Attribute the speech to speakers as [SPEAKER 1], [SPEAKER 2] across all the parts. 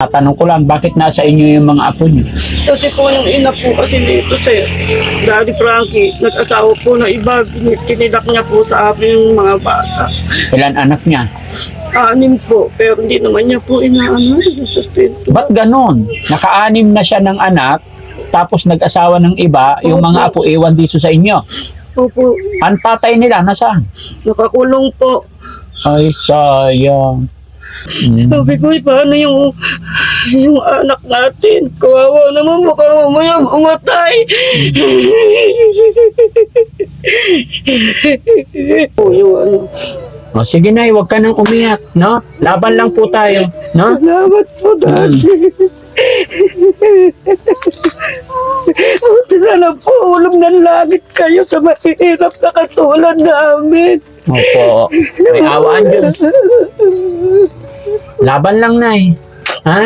[SPEAKER 1] Tatanong ko lang, bakit nasa inyo yung mga apo niyo?
[SPEAKER 2] Kasi po yung ina po kasi dito sir, Daddy Frankie, nag-asawa po na iba, tinilak niya po sa akin yung mga bata.
[SPEAKER 1] Ilan anak niya?
[SPEAKER 2] Anim po, pero hindi naman niya po inaano, sustento.
[SPEAKER 1] Ba't ganon? Nakaanim na siya ng anak, tapos nag-asawa ng iba, yung mga apo iwan dito sa inyo.
[SPEAKER 2] Opo,
[SPEAKER 1] Ang tatay nila, nasaan?
[SPEAKER 2] nakakulong po.
[SPEAKER 1] Ay, sayang. Mm.
[SPEAKER 2] Sabi ko, "Eh, paano yung, yung anak natin? Kawawa naman, baka mamaya umatay. po yung ano.
[SPEAKER 1] O, sige na, huwag ka nang umiyak, no? Laban lang po tayo, no?
[SPEAKER 2] Salamat po, Daddy. Buti sana po, ulam ng langit kayo sa mahirap na katulad namin.
[SPEAKER 1] Opo. May awaan Diyos. Laban lang, Nay. Ha?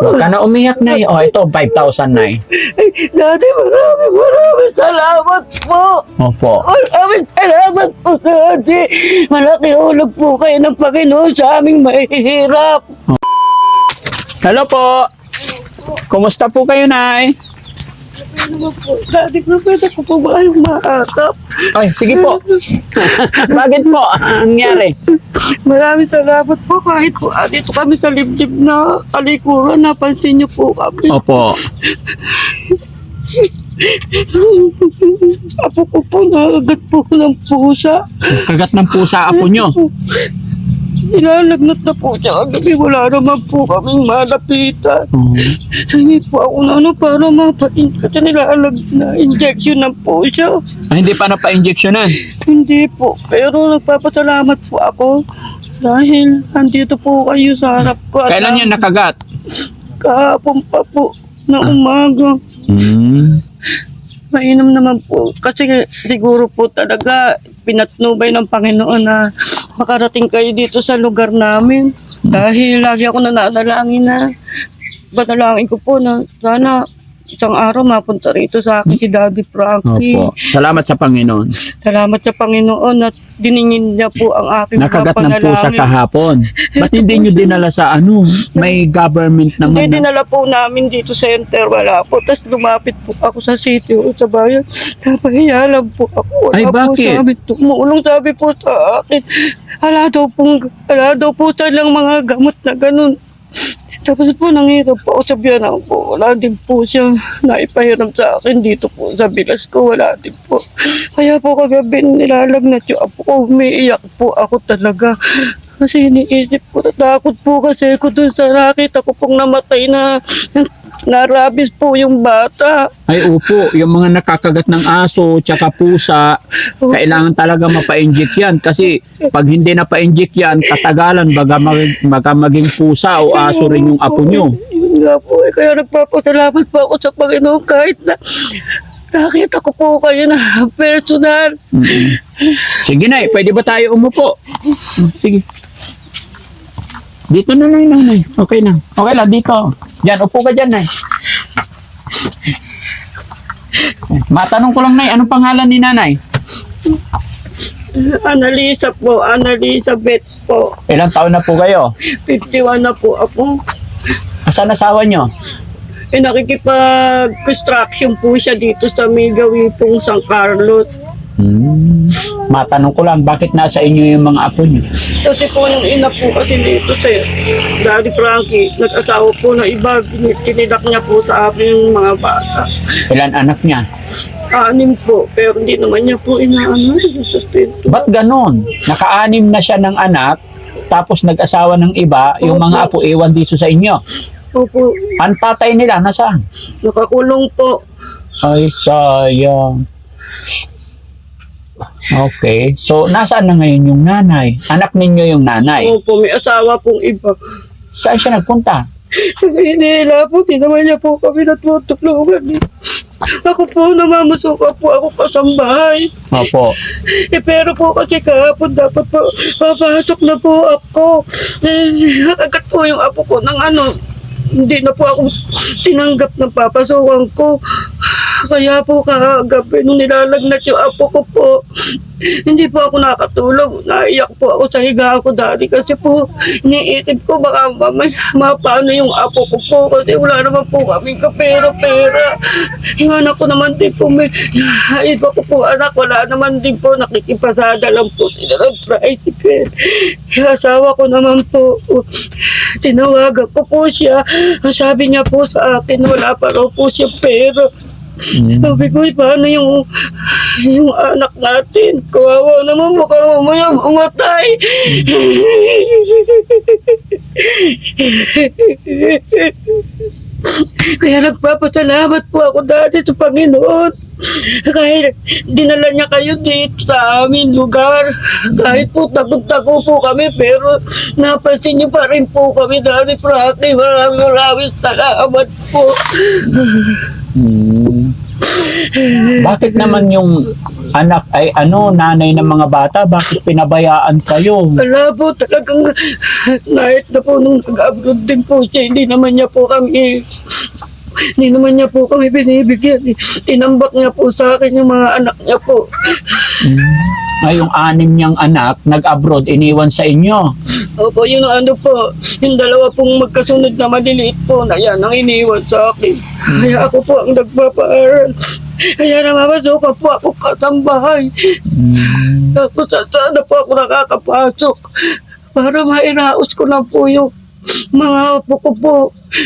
[SPEAKER 1] Huwag ka na umiyak, Nay. O, ito, 5,000, Nay.
[SPEAKER 2] Ay, Daddy, maraming maraming salamat po.
[SPEAKER 1] Opo.
[SPEAKER 2] Maraming salamat po, Daddy. Malaki ulog po kayo ng Panginoon sa aming mahihirap.
[SPEAKER 1] Hello po. Kumusta po kayo, Nay?
[SPEAKER 2] Ano po, Daddy, pwede ko po ba kayong maakap?
[SPEAKER 1] Ay, sige po. Bakit po? Ang nangyari?
[SPEAKER 2] Maraming salamat po kahit po ah, dito kami sa liblib na kalikuran, napansin niyo po kami.
[SPEAKER 1] Opo.
[SPEAKER 2] Apo ko po, nakagat po ng pusa.
[SPEAKER 1] Kagat ng pusa apo nyo.
[SPEAKER 2] Nilalagnat na po siya kagabi. Wala naman po kaming malapitan.
[SPEAKER 1] Oh.
[SPEAKER 2] Hindi po ako na ano para mapain kasi nilalag na injection ng po siya.
[SPEAKER 1] Ay, hindi pa napa-injectionan.
[SPEAKER 2] Hindi po. Pero nagpapasalamat po ako dahil andito po kayo sa harap ko. at
[SPEAKER 1] Kailan yan nakagat?
[SPEAKER 2] Kahapon pa po na umaga.
[SPEAKER 1] Hmm.
[SPEAKER 2] Mainam naman po. Kasi siguro po talaga pinatnubay ng Panginoon na makarating kayo dito sa lugar namin. Dahil lagi ako nananalangin na banalangin ko po na sana isang araw mapunta rito sa akin si Daddy Frankie.
[SPEAKER 1] Opo. Salamat sa Panginoon.
[SPEAKER 2] Salamat sa Panginoon at diningin niya po ang aking
[SPEAKER 1] Nakagat ng pusa kahapon. Ba't hindi nyo dinala sa ano? May government
[SPEAKER 2] Hindi,
[SPEAKER 1] naman. na-
[SPEAKER 2] dinala po namin dito sa center, wala po. Tapos lumapit po ako sa city o sa bayan. Napahiya lang po ako. Wala
[SPEAKER 1] Ay,
[SPEAKER 2] po
[SPEAKER 1] bakit?
[SPEAKER 2] sabi, tumulong sabi po sa akin. Hala daw po, hala daw po silang mga gamot na ganun. Tapos po, nangirap po ako sa biyanan po. Wala din po siya naipahiram sa akin dito po sa bilas ko. Wala din po. Kaya po kagabi nilalagnat yung apo ko. Umiiyak po ako talaga. Kasi iniisip ko, natakot po kasi ko dun sa nakita ko pong namatay na narabis po yung bata.
[SPEAKER 1] Ay, upo. Yung mga nakakagat ng aso, tsaka pusa, kailangan talaga mapa-inject yan. Kasi pag hindi na-pa-inject yan, katagalan, baga, mag- baga maging pusa o aso rin yung apo nyo.
[SPEAKER 2] Yun nga po, eh, kaya nagpapasalamat po ako sa Panginoon kahit na nakita ko po kayo na personal.
[SPEAKER 1] Mm-mm. Sige na, pwede ba tayo umupo? Sige. Dito na lang, nanay. Okay lang. Okay lang, dito. Yan, upo ka dyan, nay. Matanong ko lang, nay, anong pangalan ni nanay?
[SPEAKER 2] Analisa po, Analisa Bet po.
[SPEAKER 1] Ilang taon na po kayo?
[SPEAKER 2] 51 na po ako.
[SPEAKER 1] Asan asawa nyo?
[SPEAKER 2] Eh, nakikipag-construction po siya dito sa Migawi pong San Carlos.
[SPEAKER 1] Hmm. Matanong ko lang, bakit nasa inyo yung mga apo nyo?
[SPEAKER 2] Kasi po yung ina po kasi dito sir, Daddy Frankie, nag-asawa po na iba, tinilak niya po sa akin yung mga bata.
[SPEAKER 1] Ilan anak niya?
[SPEAKER 2] Anim po, pero hindi naman niya po inaano, sustento.
[SPEAKER 1] Ba't ganon? Nakaanim na siya ng anak, tapos nag-asawa ng iba, yung mga apo iwan dito sa inyo.
[SPEAKER 2] Opo,
[SPEAKER 1] Ang tatay nila, nasaan?
[SPEAKER 2] nakakulong po.
[SPEAKER 1] Ay, sayang. Okay. So, nasaan na ngayon yung nanay? Anak ninyo yung nanay.
[SPEAKER 2] Opo, may asawa pong iba.
[SPEAKER 1] Saan siya nagpunta?
[SPEAKER 2] Sa Manila po, di naman niya po kami natutulungan. eh. Ako po, namamasuka po ako kasambahay.
[SPEAKER 1] Opo.
[SPEAKER 2] Eh, pero po kasi kahapon dapat po, papasok na po ako. Eh, agad po yung apo ko ng ano, hindi na po ako tinanggap ng papasukan ko. Kaya po kagabi nung nilalagnat yung apo ko po, Hindi po ako nakatulog. Naiyak po ako sa higa ko dati kasi po iniisip ko baka mamaya mapano yung apo ko po kasi wala naman po kaming kapera-pera. Yung anak ko naman din po may iba ko po anak wala naman din po nakikipasada lang po sila ng tricycle. Yung asawa ko naman po tinawagan ko po siya. Ang sabi niya po sa akin wala pa raw po siya pera.
[SPEAKER 1] Mm.
[SPEAKER 2] Sabi ko, "Eh, paano yung, yung anak natin? Kawawa naman, baka mamaya umatay. Kaya nagpapasalamat po ako dati sa Panginoon. Kahit dinala niya kayo dito sa aming lugar. Kahit po takot-takot po kami, pero napansin niyo pa rin po kami dati, Prati. Maraming maraming salamat po.
[SPEAKER 1] Bakit naman yung anak ay ano, nanay ng mga bata, bakit pinabayaan kayo?
[SPEAKER 2] Wala po talagang kahit na po nung nag-abroad din po siya, hindi naman niya po kami hindi naman niya po kami binibigyan. Tinambak niya po sa akin yung mga anak niya po.
[SPEAKER 1] Ay, yung anim niyang anak, nag-abroad, iniwan sa inyo.
[SPEAKER 2] Opo, yun ang ano po, yung dalawa pong magkasunod na maliliit po na yan ang iniwan sa akin. Kaya ako po ang nagpapaaral. Kaya namamasukan po ako kasambahay.
[SPEAKER 1] Mm.
[SPEAKER 2] Tapos sana po ako nakakapasok para mairaos ko na po yung mga apo ko po.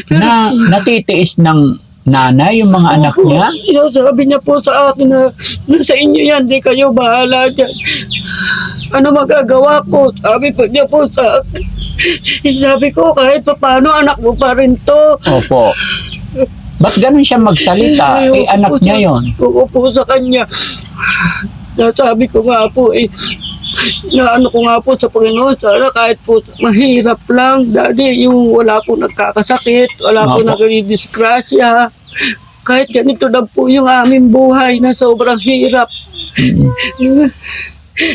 [SPEAKER 1] Na, natitiis ng nanay yung mga anak
[SPEAKER 2] Opo,
[SPEAKER 1] niya?
[SPEAKER 2] yun, sabi niya po sa akin na nasa inyo yan, di kayo bahala dyan. Ano magagawa ko? Sabi po niya po sa akin. Sabi ko, kahit pa paano, anak mo pa rin to.
[SPEAKER 1] Opo. Ba't ganun siya magsalita? Eh, anak
[SPEAKER 2] po
[SPEAKER 1] niya yon.
[SPEAKER 2] Oo po sa kanya. Nasabi ko nga po eh, na ano ko nga po sa Panginoon, sana kahit po mahirap lang, daddy, yung wala po nagkakasakit, wala po
[SPEAKER 1] Opo.
[SPEAKER 2] nagdidisgrasya, kahit ganito lang po yung aming buhay na sobrang hirap.
[SPEAKER 1] Mm.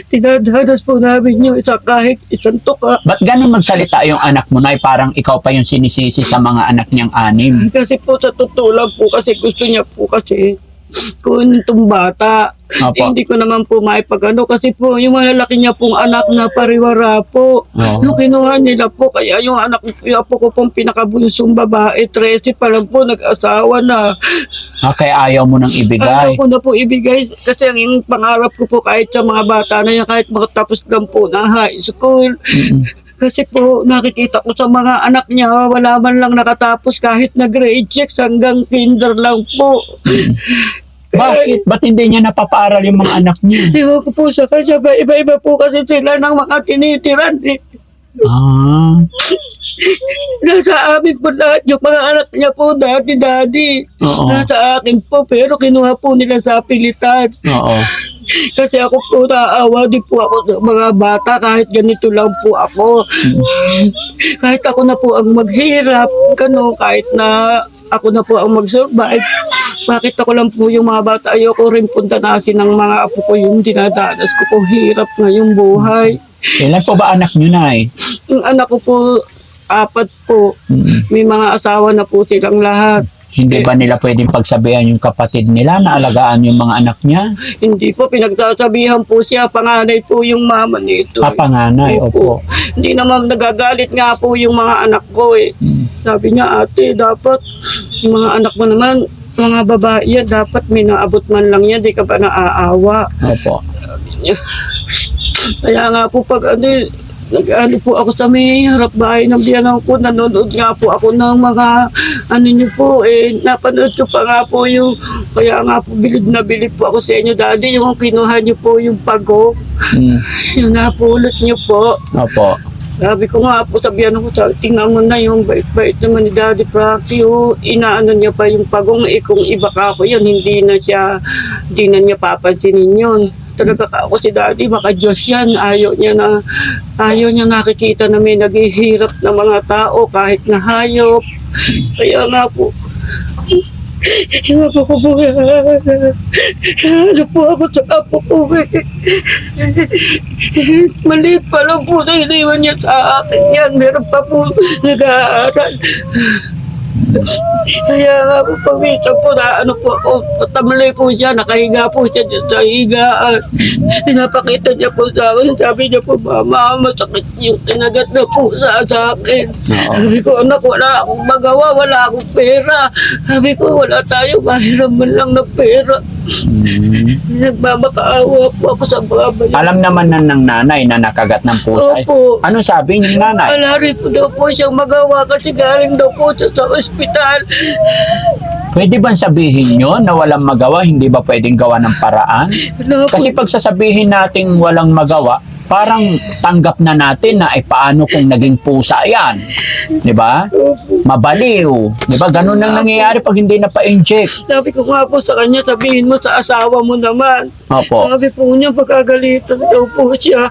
[SPEAKER 2] Tinadadas po namin yung isa kahit isang tuka.
[SPEAKER 1] Ba't ganun magsalita yung anak mo na parang ikaw pa yung sinisisi sa mga anak niyang anim?
[SPEAKER 2] Kasi po sa totoo lang po kasi gusto niya po kasi kung itong bata.
[SPEAKER 1] Opo.
[SPEAKER 2] Eh, hindi ko naman po maipagano kasi po yung malalaki niya pong anak na pariwara po.
[SPEAKER 1] Oo.
[SPEAKER 2] Yung kinuha nila po, kaya yung anak yung apo ko pong pinakabunsong babae, 13 pa lang po, nag-asawa na.
[SPEAKER 1] Ah, kaya ayaw mo nang
[SPEAKER 2] Ayaw
[SPEAKER 1] ibigay.
[SPEAKER 2] ko na po ibigay kasi ang yung pangarap ko po kahit sa mga bata na yan, kahit makatapos lang po ng high school.
[SPEAKER 1] Mm-mm.
[SPEAKER 2] Kasi po, nakikita ko sa mga anak niya, wala man lang nakatapos kahit na grade 6 hanggang kinder lang po.
[SPEAKER 1] Bakit? Ba't hindi niya napapaaral yung mga anak niya?
[SPEAKER 2] Ewan ko po sa kanya, ba, iba-iba po kasi sila ng mga tinitiran. Eh.
[SPEAKER 1] Ah,
[SPEAKER 2] Nasa amin po lahat yung mga anak niya po, dati-dati.
[SPEAKER 1] oo.
[SPEAKER 2] Nasa akin po, pero kinuha po nila sa pilitan.
[SPEAKER 1] Oo.
[SPEAKER 2] Kasi ako po naawa din po ako sa mga bata kahit ganito lang po ako. kahit ako na po ang maghirap, gano, kahit na ako na po ang mag-survive. Bakit ako lang po yung mga bata, ayoko rin puntanasin ng mga apo ko yung dinadanas ko po hirap na yung buhay.
[SPEAKER 1] Ilan po ba anak niyo na eh?
[SPEAKER 2] Yung anak ko po, apat po,
[SPEAKER 1] Mm.
[SPEAKER 2] may mga asawa na po silang lahat.
[SPEAKER 1] Hindi ba nila pwedeng pagsabihan yung kapatid nila na alagaan yung mga anak niya?
[SPEAKER 2] Hindi po, pinagsasabihan po siya, panganay po yung mama nito.
[SPEAKER 1] Papanganay, opo.
[SPEAKER 2] Hindi naman nagagalit nga po yung mga anak ko eh.
[SPEAKER 1] Mm.
[SPEAKER 2] Sabi niya, ate, dapat yung mga anak mo naman, mga babae yan, dapat may naabot man lang yan, di ka ba naaawa?
[SPEAKER 1] Opo.
[SPEAKER 2] Kaya nga po pag ano, nag-ano po ako sa may harap bahay ng biyanan ko, nanonood nga po ako ng mga, ano niyo po, eh, napanood ko pa nga po yung, kaya nga po bilib na bilib po ako sa inyo, daddy, yung kinuha niyo po yung pago,
[SPEAKER 1] Mm.
[SPEAKER 2] yung napulot niyo po.
[SPEAKER 1] Opo.
[SPEAKER 2] Sabi ko nga po, sabihan ko, tingnan mo na yung bait-bait naman ni Daddy Prati, oh, inaano niya pa yung pagong, eh kung iba ka ako yun, hindi na siya, hindi na niya papansinin yun. Talaga ka ako si Daddy, maka Diyos yan, ayaw niya na, ayaw niya nakikita na may naghihirap na mga tao kahit na hayop. Kaya nga po, Iwan po ko po Ano po ako sa apo ko eh. Maliit pa lang po na iniwan niya sa akin yan. Meron pa po nag-aaral. Kaya nga po, pagmita po na ano po ako, tamlay po siya, nakahiga po siya dyan sa higaan. Pinapakita niya po sa akin, sabi niya po, mama, masakit yung kinagat na po sa, sa akin. Sabi ko, anak, wala akong magawa, wala akong pera. Sabi ko, wala tayo, mahiram man lang ng pera.
[SPEAKER 1] Mm.
[SPEAKER 2] Nagmamakaawa po ako sa babay.
[SPEAKER 1] Alam naman na ng nanay na nakagat ng pusa.
[SPEAKER 2] Opo.
[SPEAKER 1] Ano sabi ng nanay?
[SPEAKER 2] Wala rin po daw po siyang magawa kasi galing daw po siya sa ospital.
[SPEAKER 1] Pwede bang sabihin nyo na walang magawa, hindi ba pwedeng gawa ng paraan?
[SPEAKER 2] Wala po.
[SPEAKER 1] Kasi pag sasabihin nating walang magawa, parang tanggap na natin na eh paano kung naging pusa yan? Di ba? Mabaliw. Di ba? Ganun ang nangyayari pag hindi na pa-inject.
[SPEAKER 2] Sabi ko nga po sa kanya, sabihin mo sa asawa mo naman.
[SPEAKER 1] Opo.
[SPEAKER 2] Sabi po niya, pagkagalitan daw po siya.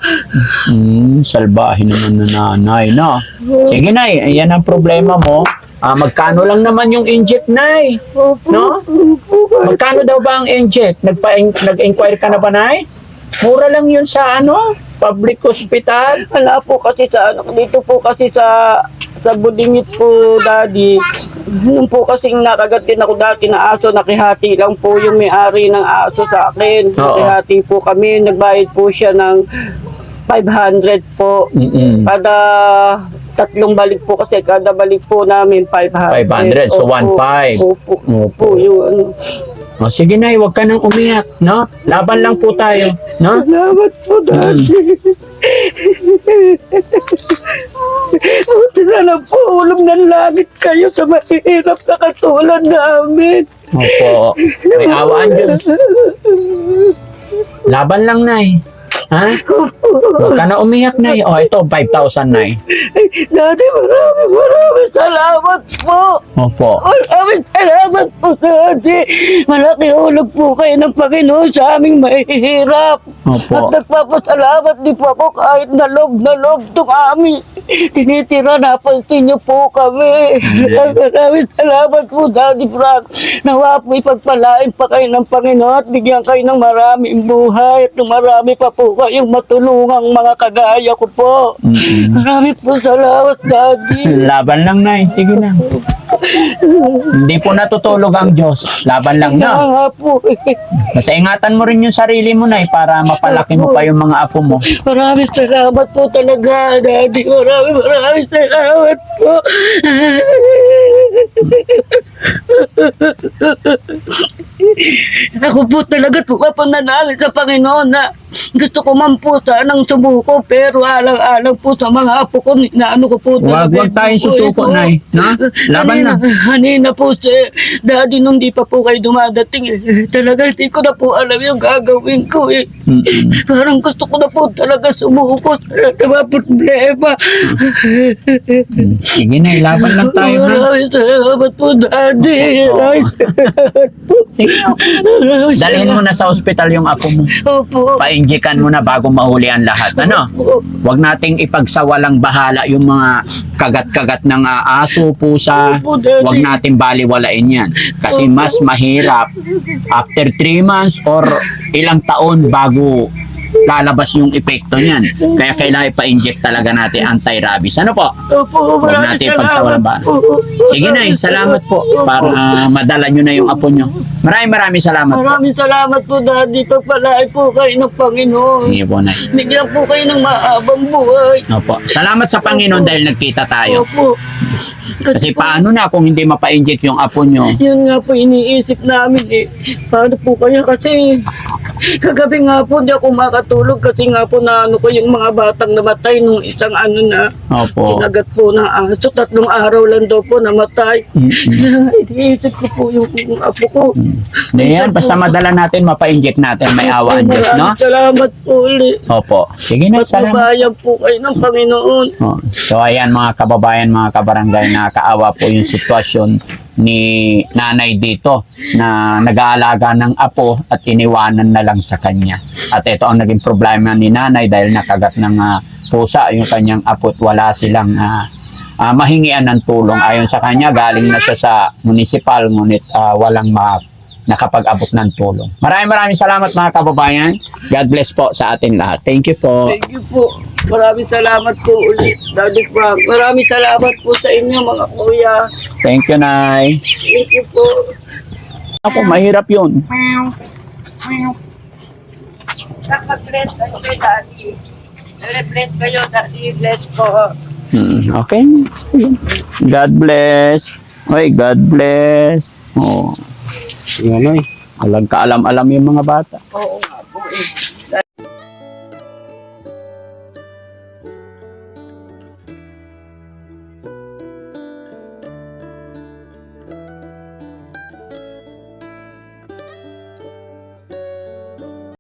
[SPEAKER 1] Hmm, salbahe naman na nanay, no? Sige, nay. Yan ang problema mo. Ah, magkano lang naman yung inject, nay?
[SPEAKER 2] Opo,
[SPEAKER 1] No?
[SPEAKER 2] opo,
[SPEAKER 1] Magkano daw ba ang inject? Nagpa nag-inquire ka na ba, nay? Mura lang yun sa ano? Public hospital?
[SPEAKER 2] Wala po kasi sa ano, dito po kasi sa sa Budingit po, daddy. Nung po kasi nakagat din ako dati na aso, nakihati lang po yung may-ari ng aso sa akin.
[SPEAKER 1] Oo.
[SPEAKER 2] Nakihati po kami, nagbayad po siya ng 500 po.
[SPEAKER 1] Mm-mm.
[SPEAKER 2] Kada tatlong balik po kasi kada balik po namin 500.
[SPEAKER 1] 500, so
[SPEAKER 2] Opo.
[SPEAKER 1] 1.5.
[SPEAKER 2] Opo.
[SPEAKER 1] Opo.
[SPEAKER 2] Yun.
[SPEAKER 1] O, sige, nay. Huwag ka nang umiyak, no? Laban lang po tayo, no?
[SPEAKER 2] Salamat po, Daddy. Buti na lang po, ulam ng langit kayo sa mahirap na katulad namin.
[SPEAKER 1] Opo. May awaan Diyos. Laban lang, nay. Ha? Huwag ka na umiyak, nay. O, ito, 5,000, nay.
[SPEAKER 2] Ay, Daddy, maraming maraming salamat po.
[SPEAKER 1] Opo.
[SPEAKER 2] Maraming salamat po, Daddy. Malaki ulog po kayo ng Panginoon sa aming mahihirap.
[SPEAKER 1] Opo.
[SPEAKER 2] At nagpapasalamat din po ako kahit na loob na loob itong aming tinitira. Napansin niyo po kami. Maraming salamat po, Daddy Frank. Nawa po ipagpalain pa kayo ng Panginoon at bigyan kayo ng maraming buhay at ng marami pa po kayong matulungang mga kagaya ko po.
[SPEAKER 1] Mm-mm.
[SPEAKER 2] Marami po salamat, Daddy.
[SPEAKER 1] Laban lang, nay. Sige na. Hindi po natutulog ang Diyos. Laban lang
[SPEAKER 2] Kaya
[SPEAKER 1] na.
[SPEAKER 2] nga po.
[SPEAKER 1] Basta ingatan mo rin yung sarili mo, nay, para mapalaki mo pa yung mga apo mo.
[SPEAKER 2] Maraming salamat po talaga, Daddy. Maraming maraming salamat po. Ako po talaga pumapanalangin sa Panginoon na gusto ko man po sanang sumuko pero alang-alang po sa mga apo ko, na ano ko po
[SPEAKER 1] Huwag, huwag tayong susuko, nay. Na? Laban na.
[SPEAKER 2] Hanina po si Daddy nung di pa po kayo dumadating eh. Talaga hindi ko na po alam yung gagawin ko eh.
[SPEAKER 1] Mm-mm.
[SPEAKER 2] Parang gusto ko na po talaga sumuko sa lahat ng mga problema.
[SPEAKER 1] Sige na, laban lang tayo, ha?
[SPEAKER 2] Maraming salamat po, Daddy. Maraming salamat po.
[SPEAKER 1] Sige, okay. Dalhin mo na sa ospital yung apo mo.
[SPEAKER 2] Opo.
[SPEAKER 1] Painjikan mo na bago mahuli ang lahat. Ano? Huwag nating ipagsawalang bahala yung mga kagat-kagat ng ah, aso, pusa. Huwag natin baliwalain yan. Kasi mas mahirap after 3 months or ilang taon bago lalabas yung epekto niyan. Kaya kailangan ipa-inject talaga natin anti-rabies. Ano po?
[SPEAKER 2] Opo,
[SPEAKER 1] Huwag natin bahala.
[SPEAKER 2] po.
[SPEAKER 1] Sige na, salamat po para ah, madala nyo na yung apo nyo. Maraming maraming salamat po.
[SPEAKER 2] Maraming salamat po, Daddy. Pagpalain po kayo ng Panginoon.
[SPEAKER 1] Sige po, Nay.
[SPEAKER 2] Bigyan po kayo ng mahabang buhay.
[SPEAKER 1] Opo. Salamat sa Panginoon dahil nagkita tayo.
[SPEAKER 2] Opo.
[SPEAKER 1] Kasi paano na kung hindi mapa-inject yung apo nyo?
[SPEAKER 2] Yun nga po iniisip namin eh. Paano po kaya kasi kagabi nga po hindi ako makatulog kasi nga po na ano ko yung mga batang namatay nung isang ano na
[SPEAKER 1] Opo.
[SPEAKER 2] kinagat po ng aso. Tatlong araw lang daw po namatay.
[SPEAKER 1] Mm-mm.
[SPEAKER 2] Iniisip ko po yung apo ko.
[SPEAKER 1] Yan, basta madala natin, mapa-inject natin, may awa ang Diyos, no?
[SPEAKER 2] Maraming salamat po ulit.
[SPEAKER 1] Opo. Sige na, salamat.
[SPEAKER 2] Patnubayan po kayo ng Panginoon.
[SPEAKER 1] Oh, so ayan mga kababayan, mga kabarangay, nakakaawa po yung sitwasyon ni nanay dito na nag-aalaga ng apo at iniwanan na lang sa kanya. At ito ang naging problema ni nanay dahil nakagat ng ah, pusa yung kanyang apo at wala silang ah, ah, mahingian ng tulong. Ayon sa kanya, galing na siya sa municipal ngunit ah, walang ma nakapag-abot ng tulong. Maraming maraming salamat mga kababayan. God bless po sa atin lahat. Thank you po.
[SPEAKER 2] Thank you po. Maraming salamat po ulit, Daddy Frank. Maraming salamat po sa inyo, mga kuya.
[SPEAKER 1] Thank you, Nay.
[SPEAKER 2] Thank you po.
[SPEAKER 1] Ako, mahirap yun.
[SPEAKER 2] Naka-bless kayo kay Daddy. Nare-bless kayo, Daddy. Bless po.
[SPEAKER 1] Hmm, okay. God bless. Oy, God bless. Oh,
[SPEAKER 3] Yung ano eh.
[SPEAKER 1] walang kaalam-alam yung mga bata.
[SPEAKER 2] Oo nga po eh.